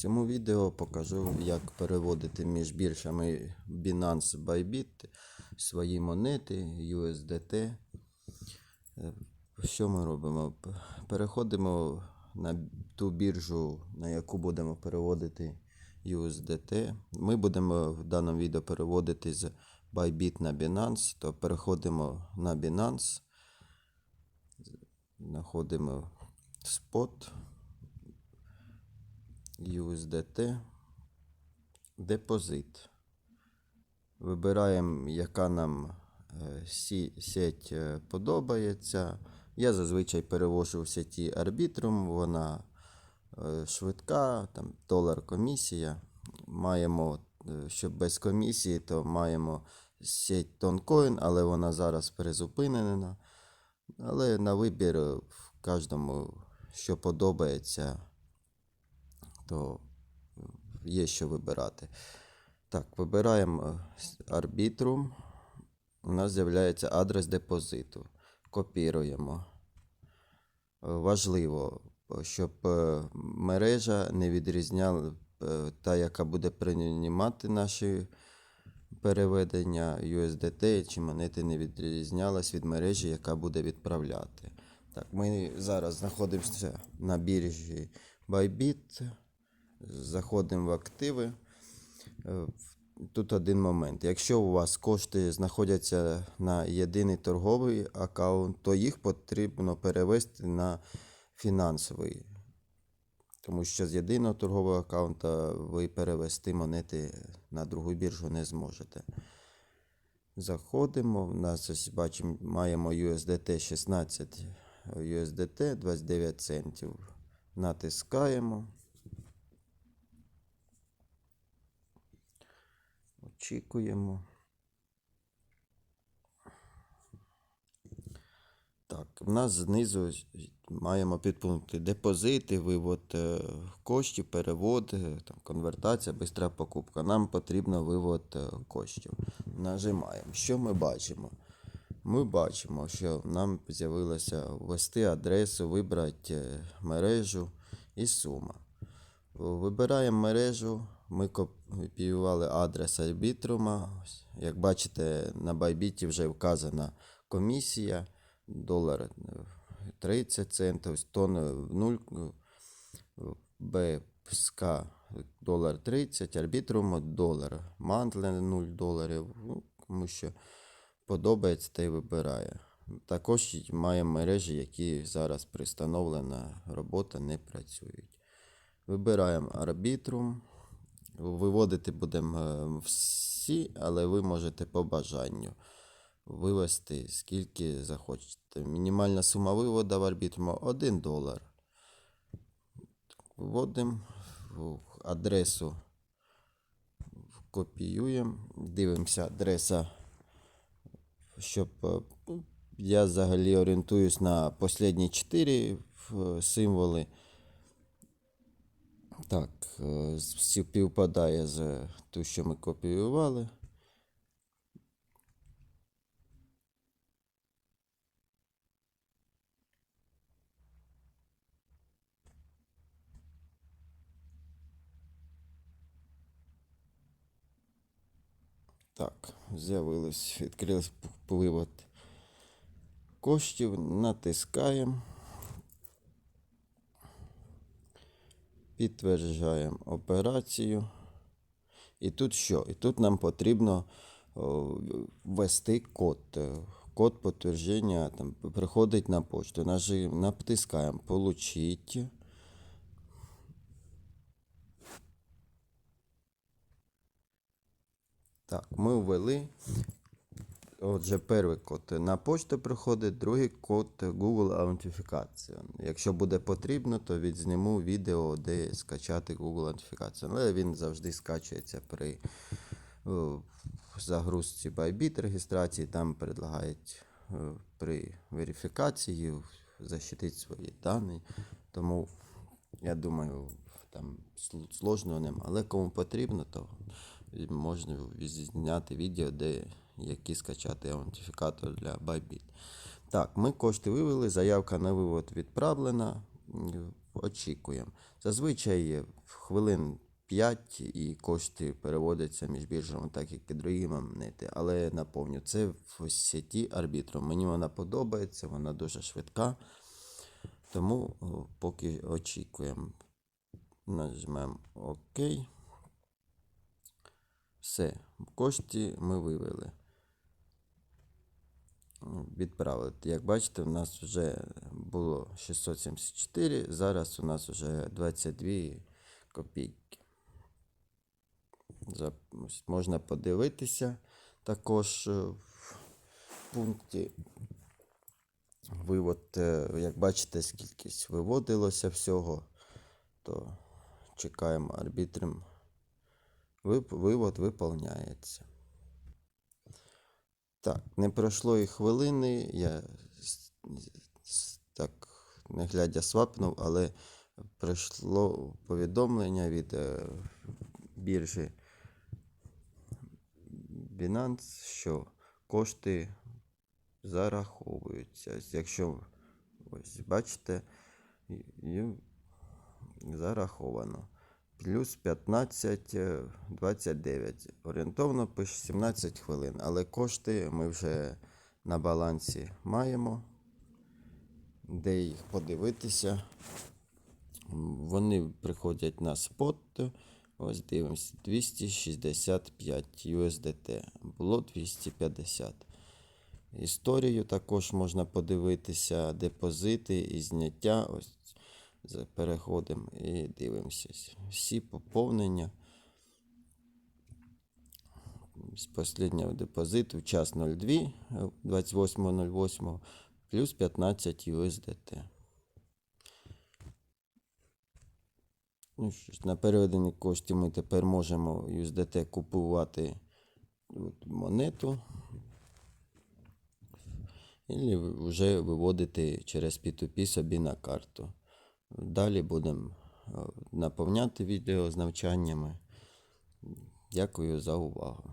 цьому відео покажу, як переводити між біржами Binance Bybit свої монети USDT. Е, Що ми робимо? Переходимо на ту біржу, на яку будемо переводити USDT. Ми будемо в даному відео переводити з Bybit на Binance, то переходимо на Binance, знаходимо спот. USDT депозит. Вибираємо, яка нам е, сеть е, подобається. Я зазвичай перевожу в сеті Arbitrum, вона е, швидка, там долар комісія. Маємо, щоб без комісії, то маємо сеть Toncoin, але вона зараз перезупинена. Але на вибір в кожному, що подобається, то є що вибирати. Так, вибираємо е, Arbitrum. У нас з'являється адрес депозиту. Копіруємо. Е, Важливо, е, щоб е, мережа не відрізняла е, та, яка буде приймати наші переведення USDT чи монети не відрізнялась від мережі, яка буде відправляти. Так, ми зараз знаходимося на біржі Bybit. Заходимо в активи. Е, Тут один момент. Якщо у вас кошти знаходяться на єдиний торговий аккаунт, то їх потрібно перевести на фінансовий. Тому що з єдиного торгового аккаунта ви перевести монети на другу біржу не зможете. Заходимо. У нас ось бачимо, маємо USDT 16 USDT 29 центів. Натискаємо. Очікуємо. Так, в нас знизу маємо підпункти депозити, вивод е, коштів, перевод, е, там, конвертація, бистра покупка. Нам потрібно вивод е, коштів. Нажимаємо. Що ми бачимо? Ми бачимо, що нам з'явилося ввести адресу, вибрати мережу і сума. Вибираємо мережу. Ми копіювали адрес Арбітрума. Як бачите, на Байбіті вже вказана комісія. Долар е, 30 центів, тон 0, БСК долар 30, арбітрум долар, мантле 0 доларів. Ну, кому що подобається, та й вибирає. Також маємо мережі, які зараз пристановлена робота не працюють. Вибираємо арбітрум. Виводити будемо е, всі, але ви можете по бажанню вивести скільки захочете. Мінімальна сума виводу в арбітруму 1 долар. Вводимо адресу, копіюємо, дивимося адреса, щоб е, я взагалі орієнтуюсь на останні 4 символи. Так, е, співпадає з ту, що ми копіювали. Так, з'явилось, відкрилось п- вивод коштів, натискаємо. Підтверджуємо операцію. І тут що? І тут нам потрібно ввести код. Код підтвердження там, приходить на почту. Нажим, натискаємо Получить. Так, ми ввели. Отже, перший код на почту приходить, другий код Google Authentication. Якщо буде потрібно, то відзніму відео, де скачати Google Authentication. Але він завжди скачується при загрузці Bybit реєстрації. Там предлагають при верифікації защитити свої дані. Тому я думаю, там сложного нема. Але кому потрібно, то можна зняти відео, де які скачати аутентифікатор для Bybit. Так, ми кошти вивели, заявка на вивод відправлена. Очікуємо. Зазвичай хвилин 5 і кошти переводяться між біржами, так як і другі монети. Але напомню, це в сеті арбітром. Мені вона подобається, вона дуже швидка. Тому поки очікуємо. Нажмемо ОК. Все, кошти ми вивели. Відправили. Як бачите, у нас вже було 674, зараз у нас вже 22 копійки. Можна подивитися також е, в пункті вивод, е, як бачите, скільки виводилося всього, то чекаємо арбітром. Вивод виповняється. Так, не пройшло і хвилини. Я так не глядя свапнув, але прийшло повідомлення від е, біржі Binance, що кошти зараховуються. Якщо ось бачите, зараховано. Плюс 15, е, 29. Орієнтовно пише 17 хвилин. Але кошти ми вже на балансі маємо. Де їх подивитися. Вони приходять на спот. Ось дивимося. 265 USDT. Було 250. Історію також можна подивитися, депозити і зняття. Ось переходимо і дивимося. Всі поповнення. З останнього депозиту час 02 е, 28.08 плюс 15 USDT. Ну що ж, на переведені коштів ми тепер можемо USDT купувати от монету. І вже виводити через P2P собі на карту. Далі будемо е, наповняти відео з навчаннями. Дякую за увагу.